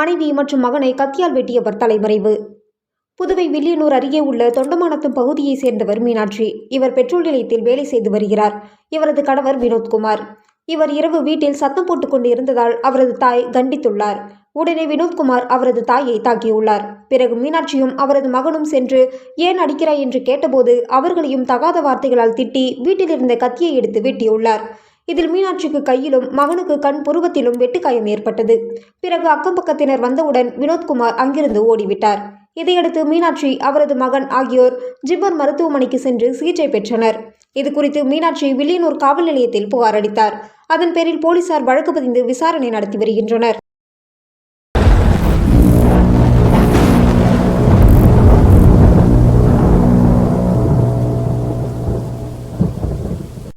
மனைவி மற்றும் மகனை கத்தியால் வெட்டியவர் தலைமறைவு. புதுவை வில்லியனூர் அருகே உள்ள தொண்டமானத்தம் பகுதியைச் சேர்ந்தவர் மீனாட்சி. இவர் பெட்ரோல் நிலையத்தில் வேலை செய்து வருகிறார். இவரது கணவர் வினோத்குமார். இவர் இரவு வீட்டில் சத்தம் போட்டுக்கொண்டு இருந்ததால் அவரது தாய் கண்டித்துள்ளார் உடனே வினோத்குமார் அவரது தாயை தாக்கியுள்ளார். பிறகு மீனாட்சியும் அவரது மகனும் சென்று ஏன் அடிக்கிறாய்? என்று கேட்டபோது அவர்களையும் தகாத வார்த்தைகளால் திட்டி வீட்டில் இருந்த கத்தியை எடுத்து வெட்டியுள்ளார். இதில் மீனாட்சிக்கு கையிலும் மகனுக்கு கண் புருவத்திலும் வெட்டுக்காயம் ஏற்பட்டது. பிறகு அக்கம் பக்கத்தினர் வந்தவுடன் வினோத்குமார் அங்கிருந்து ஓடிவிட்டார். இதையடுத்து மீனாட்சி அவரது மகன் ஆகியோர் ஜிப்மர் மருத்துவமனைக்கு சென்று சிகிச்சை பெற்றனர். இது குறித்து மீனாட்சி வில்லியனூர் காவல் நிலையத்தில் புகார் அளித்தார். அதன் பேரில் போலீசார் வழக்கு பதிந்து விசாரணை நடத்தி வருகின்றனர்.